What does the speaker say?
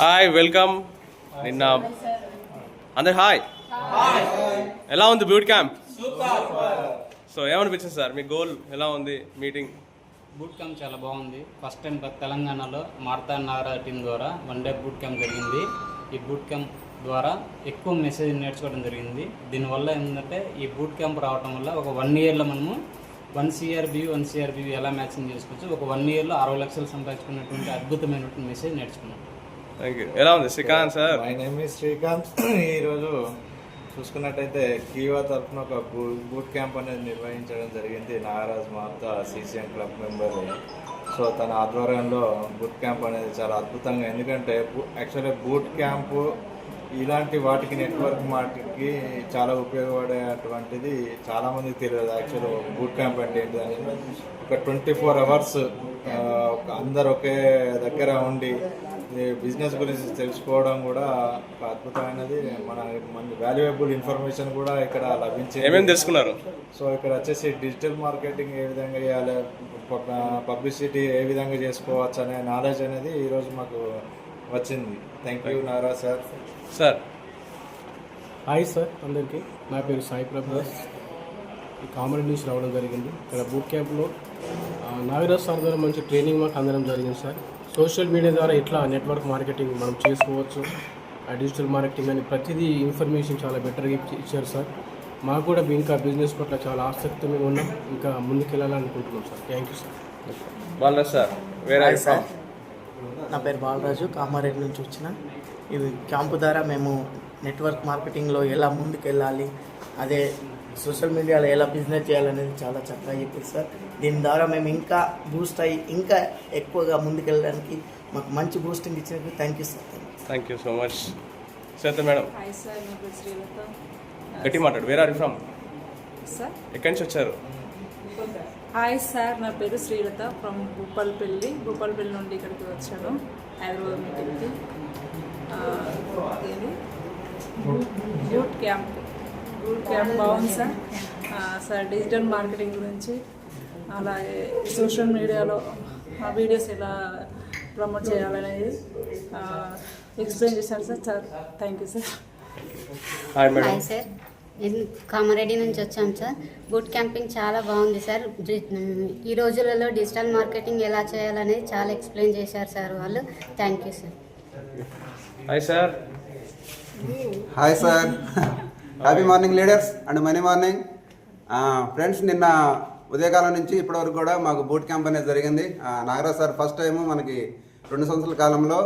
Hi welcome నిన్న అందరు hi ఎలా ఉంది బ్యూట్ క్యాంప్ సో ఏమనిపించింది సార్ మీ గోల్ ఎలా ఉంది మీటింగ్ బూట్ క్యాంప్ చాలా బాగుంది. ఫస్ట్ టైం తెలంగాణలో మార్తా నాగరాజ్ టీం ద్వారా వన్ డే బూట్ క్యాంప్ జరిగింది. ఈ బూట్ క్యాంప్ ద్వారా ఎక్కువ మెసేజ్ నేర్చుకోవడం జరిగింది. దీనివల్ల ఏంటంటే ఈ బూట్ క్యాంప్ రావడం వల్ల ఒక వన్ ఇయర్లో మనము వన్ సిఆర్బి వన్ సిఆర్బి ఎలా మ్యాచింగ్ చేసుకోవచ్చు? ఒక వన్ ఇయర్లో అరవై లక్షలు సంపాదించుకున్నటువంటి అద్భుతమైనటువంటి మెసేజ్ నేర్చుకున్నాం. థ్యాంక్ యూ ఎలా ఉంది? శ్రీకాంత్ సార్? మై నేమ్ ఈ శ్రీకాంత్ ఈరోజు చూసుకున్నట్టయితే కీవా తరఫున ఒక బూట్ క్యాంప్ అనేది నిర్వహించడం జరిగింది. నాగరాజ్ మాత సీసీఎం క్లబ్ మెంబర్ సో తన ఆధ్వర్యంలో బూట్ క్యాంప్ అనేది చాలా అద్భుతంగా ఎందుకంటే యాక్చువల్గా బూట్ క్యాంపు ఇలాంటి వాటికి నెట్వర్క్ వాటికి చాలా ఉపయోగపడేటువంటిది చాలా మందికి తెలియదు యాక్చువల్ బూట్ క్యాంప్ అంటే ఏంటి అనేది ఒక ట్వంటీ ఫోర్ అవర్స్ అందరు ఒకే దగ్గర ఉండి బిజినెస్ గురించి తెలుసుకోవడం కూడా ఒక అద్భుతమైనది. మన మన వాల్యుయబుల్ ఇన్ఫర్మేషన్ కూడా ఇక్కడ లభించింది. ఏమేమి తెలుసుకున్నారు? సో ఇక్కడ వచ్చేసి డిజిటల్ మార్కెటింగ్ ఏ విధంగా చేయాలి పబ్లిసిటీ ఏ విధంగా చేసుకోవచ్చు అనే నాలెడ్జ్ అనేది ఈరోజు మాకు వచ్చింది. Thank you Nara sir sir. Hi sir అందరికీ నా పేరు సాయి ప్రభాస్. ఈ కామెడీ నుంచి రావడం జరిగింది. ఇక్కడ బూట్ క్యాంప్లో నాగరాజ్ సార్ ద్వారా మంచి ట్రైనింగ్ మాకు అందడం జరిగింది సార్ సోషల్ మీడియా ద్వారా ఎట్లా నెట్వర్క్ మార్కెటింగ్ మనం చేసుకోవచ్చు? ఆ డిజిటల్ మార్కెటింగ్ అని ప్రతిదీ ఇన్ఫర్మేషన్ చాలా బెటర్గా ఇచ్చి- ఇచ్చారు సార్. మాకు కూడా ఇంకా బిజినెస్ పట్ల చాలా ఆసక్తి మేము ఉన్నాం. ఇంకా ముందుకెళ్ళాలనుకుంటున్నాం sir. Thank you sir. Sir వేరే సార్. నా పేరు బాలరాజు కామారెడ్డి నుంచి వచ్చిన. ఇది క్యాంపు ద్వారా మేము నెట్వర్క్ మార్కెటింగ్లో ఎలా ముందుకెళ్ళాలి అదే సోషల్ మీడియాలో ఎలా బిజినెస్ చేయాలనేది చాలా చక్కగా చెప్పారు సార్. దీని ద్వారా మేము ఇంకా బూస్ట్ అయ్యి ఇంకా ఎక్కువగా ముందుకెళ్ళడానికి మాకు మంచి బూస్టింగ్ ఇచ్చినందుకు thank you sir thank you so much Seetha madam hi sir నా పేరు శ్రీలత. గట్టి మాట్లాడు. వేరే ఆర్ ఫ్రమ్ సార్ ఎక్కడి నుంచి వచ్చారు? హాయ్ సార్ నా పేరు శ్రీలత ఫ్రమ్ భూపాలపల్లి. భూపాలపల్లి నుండి ఇక్కడికి వచ్చాను. హైదరాబాద్ మీటింగ్కి. బూట్ క్యాంప్ క్యాంప్ బాగుంది సార్ ఆ, సార్ డిజిటల్ మార్కెటింగ్ గురించి అలాగే సోషల్ మీడియాలో ఆ వీడియోస్ ఎలా ప్రమోట్ చేయాలనేది ఎక్స్ప్లెయిన్ చేశారు sir. Sir thank you sir. Hi sir నేను కామారెడ్డి నుంచి వచ్చాం సార్. బూట్ క్యాంపింగ్ చాలా బాగుంది సార్. ఈ రోజులలో డిజిటల్ మార్కెటింగ్ ఎలా చేయాలనేది చాలా ఎక్స్ప్లెయిన్ చేశారు సార్ వాళ్ళు. Thank you sir hi sir hi sir happy morning leaders and money morning friends నిన్న ఉదయకాలం నుంచి ఇప్పటివరకు కూడా మాకు బూట్ క్యాంప్ అనేది జరిగింది. ఆ, నాగరాజ్ సార్ ఫస్ట్ టైము మనకి రెండు సంవత్సరాల కాలంలో